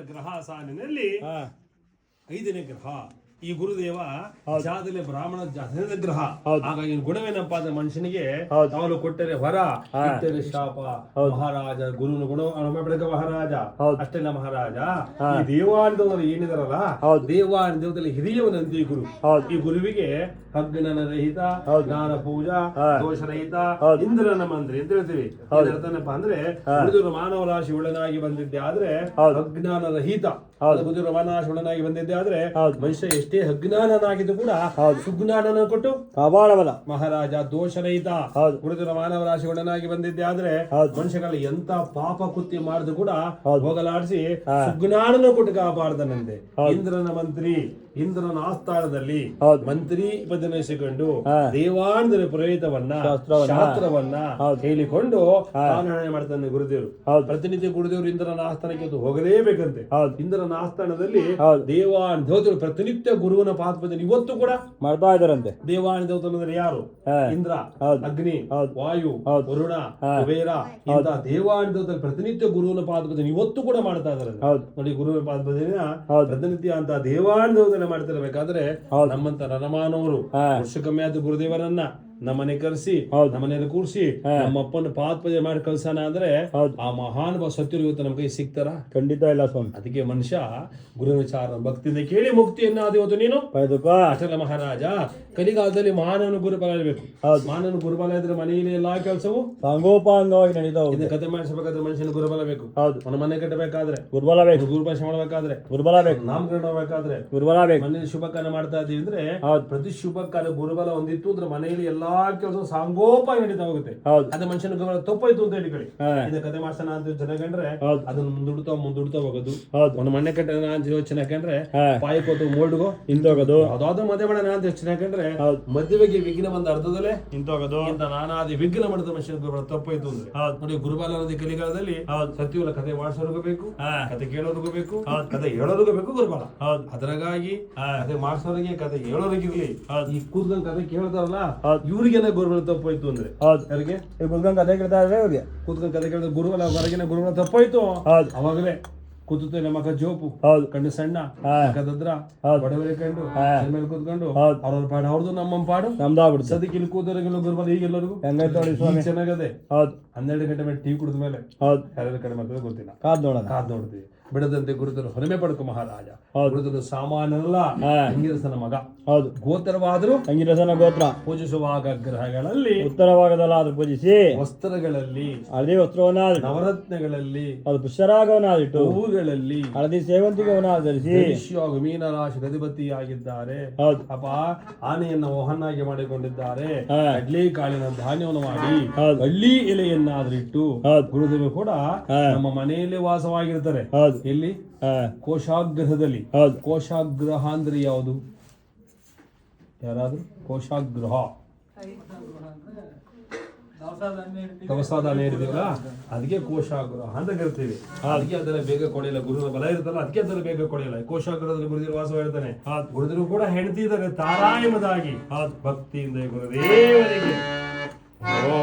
ಗ್ರಹ ಸಾಲಿನಲ್ಲಿ ಐದನೇ ಗ್ರಹ. ಈ ಗುರುದೇವ ಜಾತಲೆ ಬ್ರಾಹ್ಮಣ ಗ್ರಹ. ಹಾಗಾಗಿ ಗುಣವೇನಪ್ಪ ಅಂದ್ರೆ ಮನುಷ್ಯನಿಗೆ ಅವಳು ಕೊಟ್ಟರೆ ವರ ಇಟ್ಟರೆ ಶಾಪ. ಮಹಾರಾಜ ಗುರುನ ಗುಣ ಬೆಳಕ ಮಹಾರಾಜ. ಅಷ್ಟೇನ ಅಷ್ಟೆಲ್ಲ ಮಹಾರಾಜ. ಈ ದೇವಾನಂದವರು ಏನಿದಾರಲ್ಲ ದೇವಾನಂದದಲ್ಲಿ ಹಿರಿಯವನಂತ ಈ ಗುರು. ಈ ಗುರುವಿಗೆ ಅಗ್ನನ ರಹಿತ ಜ್ಞಾನ ಪೂಜಾ ದೋಷ ದೋಷರಹಿತ. ಇಂದ್ರನ ಮಂತ್ರಿ ಅಂತ ಹೇಳ್ತೀವಿ. ಅಂದ್ರೆ ಮಾನವ ರಾಶಿ ಒಳಗಾಗಿ ಬಂದಿದ್ದೆ ಆದ್ರೆ. ಅಜ್ಞಾನ ರಹಿತ ಹೌದು. ಒಳನಾಗಿ ಬಂದಿದ್ದೆ ಆದ್ರೆ ಮನುಷ್ಯ ಎಷ್ಟೇ ಅಜ್ಞಾನನಾಗಿದ್ದು ಕೂಡ ಸುಜ್ಞಾನನ ಕೊಟ್ಟು ಅಬಾಳವಲ್ಲ ಮಹಾರಾಜ ದೋಷರಹಿತ. ಉಳಿದರ ಮಾನವ ರಾಶಿ ಒಳನಾಗಿ ಬಂದಿದ್ದೆ ಆದ್ರೆ. ಮನುಷ್ಯಗಳ ಎಂತ ಪಾಪ ಕೃತ್ಯ ಮಾಡಿದ್ರು ಕೂಡ. ಹೋಗಲಾಡಿಸಿ. ಸುಜ್ಞಾನನ ಕೊಟ್ಟು ಕಾಪಾಡ್ದನಂತೆ ಇಂದ್ರನ ಮಂತ್ರಿ ಇಂದ್ರನ ಆಸ್ಥಾನದಲ್ಲಿ ಮಂತ್ರಿ ಬದಲಿಸಿಕೊಂಡು ದೇವಾಂದ್ರ ಪ್ರೇತವನ್ನ ಪ್ರೇರಿತವನ್ನ ಶಾಸ್ತ್ರವನ್ನ. ಹೇಳಿಕೊಂಡು ಮಾಡ್ತಾನೆ ಗುರುದೇವರು. ಪ್ರತಿನಿತ್ಯ ಗುರುದೇವರು ಇಂದ್ರನ ಆಸ್ಥಾನಕ್ಕೆ ಹೋಗಲೇಬೇಕಂತೆ ಹೌದು. ಇಂದ್ರನ ಆಸ್ಥಾನದಲ್ಲಿ ದೇವಾನ ದೇವಾನ್ ದೇವತರು ಪ್ರತಿನಿತ್ಯ ಗುರುವಿನ ಪಾತ್ರದಲ್ಲಿ ಇವತ್ತು ಕೂಡ ಮಾಡ್ತಾ ಇದಾರಂತೆ ದೇವಾನ ದೇವತರು ಅಂದ್ರೆ ಯಾರು? ಇಂದ್ರ. ಅಗ್ನಿ. ವಾಯು ವರುಣ. ಕುಬೇರ ಇಂತ ದೇವಾನ್ ದೇವತರು ಪ್ರತಿನಿತ್ಯ ಗುರುವಿನ ಪಾತ್ರದಲ್ಲಿ ಇವತ್ತು ಕೂಡ ಮಾಡ್ತಾ ಇದಾರೆ. ನೋಡಿ ಗುರುವಿನ ಪಾತ್ರದಲ್ಲಿ ಪ್ರತಿನಿತ್ಯ ಅಂತ ದೇವಾನ್ ದೇವತನ ಮಾಡ್ತಿರಬೇಕಾದ್ರೆ. ನಮ್ಮಂತ ರನಮಾನವರು ವರ್ಷಕ್ಕೊಮ್ಮೆ ವರ್ಷ ಆದ ಗುರುದೇವರನ್ನ ನಮ್ಮನೆ ಕರೆಸಿ ಹೌದು. ನಮ್ಮನೆಯಲ್ಲಿ ಕೂರಿಸಿ. ನಮ್ಮಪ್ಪನ ಪೂಜೆ ಮಾಡಿ ಕಳ್ಸಾನ ಅಂದ್ರೆ. ಆ ಮಹಾನ್ ಸತ್ಯರು ಇವತ್ತು ನಮ್ಗೆ ಕೈ ಸಿಗ್ತಾರ? ಖಂಡಿತ ಇಲ್ಲ ಸ್ವಾಮಿ. ಅದಕ್ಕೆ ಮನುಷ್ಯ ಗುರು ವಿಚಾರ ಭಕ್ತಿಯಿಂದ ಕೇಳಿ ಮುಕ್ತಿಯನ್ನ ಆದ ಇವತ್ತು ನೀನು? ಅಚಲ ಮಹಾರಾಜ ಕಲಿಗಾಲದಲ್ಲಿ ಮಹಾನವನ ಗುರುಬಲ ಇರಬೇಕು. ಮಹಾನನು ಗುರುಬಲ ಇದ್ರೆ ಮನೆಯಲ್ಲಿ ಎಲ್ಲಾ ಕೆಲಸವು ಸಾಂಗೋಪಾಂಗವಾಗಿ ನಡೀತಾವ ಇದನ್ನ ಕತೆ ಮಾಡಿಸಬೇಕಾದ್ರೆ ಮನುಷ್ಯನ ಗುರುಬಲ ಬೇಕು. ಹೌದು. ಅವನ ಮನೆ ಕಟ್ಟಬೇಕಾದ್ರೆ ಗುರುಬಲ ಬೇಕು. ಗುರುಭಾಷ ಮಾಡಬೇಕಾದ್ರೆ ಗುರುಬಲ ಬೇಕು. ನಾಮಕರಣ ಮಾಡಬೇಕಾದ್ರೆ ಗುರುಬಲ ಬೇಕು. ಮನೆಯಲ್ಲಿ ಶುಭ ಕಾರ್ಯ ಮಾಡ್ತಾ ಇದೀವಿ ಅಂದ್ರೆ. ಪ್ರತಿ ಶುಭ ಕಾರ್ಯ ಗುರುಬಲ ಹೊಂದಿತ್ತು ಅಂದ್ರೆ ಮನೆಯಲ್ಲಿ ಎಲ್ಲಾ ಕೆಲಸ ಸಾಂಗೋಪಾಗಿ ನಡೀತಾ ಹೋಗುತ್ತೆ. ಹೌದು. ಅದೇ ಮನುಷ್ಯನ ಗಮನ ತಪ್ಪಾಯ್ತು ಅಂತ ಹೇಳಿ ಹಾ. ಇದನ್ನ ಕತೆ ಮಾಡ್ಸೋಣ ಅಂತ ಜನ ಕಂಡ್ರೆ ಹೌದು. ಅದನ್ನ ಮುಂದುಡ್ತಾ ಮುಂದುಡ್ತಾ ಹೋಗೋದು. ಒಂದು ಮಣ್ಣೆ ಮನೆ ಕಟ್ಟೋಣ ಅಂತ ಯೋಚನೆ ಕಂಡ್ರೆ ಹಾ. ಪಾಯಕೋತು ಮೋಡ್ಗೋ ಹಿಂದೋಗೋದು. ಯಾವ್ದಾದ್ರು ಮದುವೆ ಮಾಡೋಣ ಅಂತ ಯೋಚನೆ ಕಂಡ್ರೆ ಹೌದು. ಮದುವೆಗೆ ವಿಘ್ನ ಬಂದ ಅರ್ಧದಲ್ಲೇ ಹಿಂದೋಗೋದು. ಅಂತ ನಾನಾದಿ ವಿಘ್ನ ಮಾಡಿದ ಮನುಷ್ಯನ ಗಮನ ತಪ್ಪಾಯ್ತು ಅಂದ್ರೆ. ನೋಡಿ ಗುರುಬಾಲ ನದಿ ಕಲಿಗಾಲದಲ್ಲಿ ಸತ್ಯವಲ್ಲ ಕತೆ ಮಾಡಿಸೋರ್ಗೂ ಬೇಕು ಕತೆ ಕೇಳೋರ್ಗೂ ಬೇಕು. ಕತೆ ಹೇಳೋರ್ಗೂ ಬೇಕು ಗುರುಬಾಲ. ಹೌದು. ಅದ್ರಾಗಾಗಿ. ಕತೆ ಮಾಡಿಸೋರಿಗೆ ಕತೆ ಹೇಳೋರಿಗಿರ್ಲಿ ಈ ಕೂದಲ ಕತೆ ಕೇಳ್ತಾರಲ್ಲ. ಇವ್ರಿಗೆಲ್ಲ ಗುರುಬಲ ತಪ್ಪಾಯ್ತು ಅಂದ್ರೆ? ಹೌದು. ಯಾರಿಗೆ? ಕುತ್ಕೊಂಡ್ ಕತೆ ಕೇಳ್ತಾ ಇದ್ರೆ ಇವ್ರಿಗೆ. ಕೂತ್ಕೊಂಡ್ ಕತೆ ಕೇಳಿದ ಗುರುಗಳ ಹೊರಗಿನ ಗುರುಗಳ ತಪ್ಪಾಯ್ತು. ಹೌದು. ಅವಾಗಲೇ ಕೂತುತ್ತೆ ನಮ್ಮ ಜೋಪು. ಹೌದು. ಕಣ್ಣು ಸಣ್ಣ. ಕದದ್ರ. ಬಡವರೆ ಕಂಡು. ಮೇಲೆ ಕೂತ್ಕೊಂಡು. ಅವ್ರವ್ರ ಪಾಡು. ಅವ್ರದ್ದು ನಮ್ಮ ಪಾಡು. ನಮ್ದಾಗ್ಬಿಡ್ತು ಸದ್ಯಕ್ಕೆ ಇಲ್ಲಿ ಕೂತವರಿಗೆಲ್ಲ ಗುರುಬಲ ಈಗೆಲ್ಲರಿಗೂ ಎಲ್ಲರಿಗೂ? ನೋಡಿ ಸ್ವಾಮಿ. ಈಗ ಚೆನ್ನಾಗದೆ. ಹೌದು. ಹನ್ನೆರಡು ಗಂಟೆ ಮೇಲೆ ಟೀ ಕುಡಿದ ಮೇಲೆ ಹೌದು. ಯಾರ್ಯಾರ ಕಡೆ ಮಾತ್ರ ಗೊತ್ತಿಲ್ಲ. ಕಾದ್ ನೋಡೋಣ. ಕಾದ್ ನೋಡ್ತೀವಿ. ಬಿಡದಂತೆ ಗುರುತರು ಹೊರಮೆ ಪಡಕು ಮಹಾರಾಜ. ಹೌದು. ಗುರುತರು ಸಾಮಾನ್ಯನಲ್ಲ. ಅಂಗಿರಸನ ಮಗ? ಹೌದು. ಗೋತ್ರವಾದರೂ ಅಂಗಿರಸನ ಗೋತ್ರ? ಪೂಜಿಸುವಾಗ ಗ್ರಹಗಳಲ್ಲಿ ಉತ್ತರ ಭಾಗದಲ್ಲಾದ್ರೂ ಪೂಜಿಸಿ. ವಸ್ತ್ರಗಳಲ್ಲಿ ಹಳದಿ ವಸ್ತ್ರವನ್ನಾದ ನವರತ್ನಗಳಲ್ಲಿ ಅದು ಪುಷ್ಯರಾಗವನ್ನಾದಿಟ್ಟು ಹೂಗಳಲ್ಲಿ ಹಳದಿ ಸೇವಂತಿಗೆವನ್ನ ಧರಿಸಿ. ರಾಶಿ ಮೀನರಾಶಿ ಅಧಿಪತಿಯಾಗಿದ್ದಾರೆ ಹೌದು. ಅಪ್ಪ ಆನೆಯನ್ನ ವಾಹನಾಗಿ ಮಾಡಿಕೊಂಡಿದ್ದಾರೆ. ಕಡ್ಲಿ ಕಾಳಿನ ಧಾನ್ಯವನ್ನು ಮಾಡಿ. ಹಳ್ಳಿ ಎಲೆಯನ್ನಾದ್ರಿಟ್ಟು ಹೌದು. ಗುರುದೇವರು ಕೂಡ. ನಮ್ಮ ಮನೆಯಲ್ಲಿ ವಾಸವಾಗಿರ್ತಾರೆ. ಹೌದು. ಎಲ್ಲಿ? ಕೋಶಾಗ್ರಹದಲ್ಲಿ. ಹೌದು. ಕೋಶಾಗ್ರಹ ಅಂದ್ರೆ ಯಾವುದು? ಯಾರಾದ್ರೂ? ಕೋಶಾಗ್ರಹ. ಇರ್ತೀವಲ್ಲ ಅದಕ್ಕೆ ಕೋಶಾಗ್ರಹ ಅಂತ ಕರಿತೀವಿ. ಅದಕ್ಕೆ ಅದರ ಬೇಗ ಕೊಡೆಯಲ್ಲ. ಗುರುವಿನ ಬಲ ಇರುತ್ತಲ್ಲ ಅದಕ್ಕೆ ಅದರ ಬೇಗ ಕೊಡೆಯಲ್ಲ. ಕೋಶಾಗ್ರಹದಲ್ಲಿ ಗುರುದಿರು ವಾಸ ಹೇಳ್ತಾನೆ. ಗುರುದಿರು ಕೂಡ ಹೆಣ್ತಿದ್ದಾರೆ ತಾರಾಯಮದಾಗಿ ಭಕ್ತಿಯಿಂದ ಗುರುದೇವರಿಗೆ ಗುರು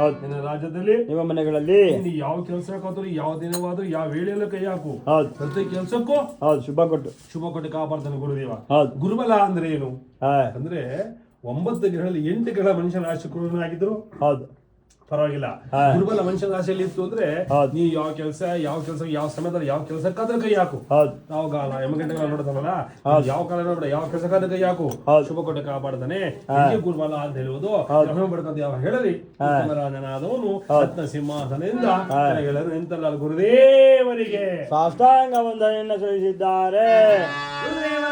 ಹೌದು. ನಿನ್ನ ರಾಜ್ಯದಲ್ಲಿ ನಿಮ್ಮ ಮನೆಗಳಲ್ಲಿ. ನೀನು ಯಾವ ಕೆಲಸಕ್ಕಾದ್ರೂ ಯಾವ ದಿನವಾದ್ರೂ ಯಾವ ವೇಳೆಯಲ್ಲೂ ಕೈ ಹಾಕು. ಹೌದು. ಪ್ರತಿ ಕೆಲಸಕ್ಕೂ ಹೌದು ಶುಭ ಕೊಟ್ಟು. ಶುಭ ಕೊಟ್ಟು ಕಾಪಾಡ್ತಾನೆ ಗುರುದೇವ. ಹೌದು. ಗುರುಬಲ ಅಂದ್ರೆ ಏನು? ಅಂದ್ರೆ ಒಂಬತ್ತು ಗ್ರಹದಲ್ಲಿ ಎಂಟು ಗ್ರಹ ಮನುಷ್ಯನ ರಾಶಿ ಆಗಿದ್ರು ಹೌದು. ಪರವಾಗಿಲ್ಲ. ದುರ್ಬಲ ಗುರುಬಲ ಮನುಷ್ಯನ ರಾಶಿಯಲ್ಲಿ ಇತ್ತು ಅಂದ್ರೆ ನೀ ಯಾವ ಕೆಲಸ ಯಾವ ಕೆಲಸ ಯಾವ ಸಮಯದಲ್ಲಿ ಯಾವ ಕೆಲಸಕ್ಕಾದ್ರೆ ಕೈ ಹಾಕು. ನಾವು ಯಾವ ಕಾಲ ಎಮ್ಮ ಗಂಟೆಗಳ ನೋಡ್ತಾನಲ್ಲ ಯಾವ ಕಾಲ ನೋಡ ಯಾವ ಕೆಲಸಕ್ಕಾದ್ರೆ ಕೈ ಹಾಕು. ಶುಭ ಕೊಟ್ಟ ಕಾಪಾಡ್ತಾನೆ. ಗುರುಬಲ ಅಂತ ಹೇಳುವುದು. ಯಾವ ಹೇಳಲಿ. ರಾಜನಾದವನು ರತ್ನ ಸಿಂಹಾಸನದಿಂದ ನಿಂತಲ್ಲ ಗುರುದೇವರಿಗೆ. ಸಾಷ್ಟಾಂಗ ವಂದನೆಯನ್ನು ಸಲ್ಲಿಸಿದ್ದಾರೆ. ಗುರುದೇವ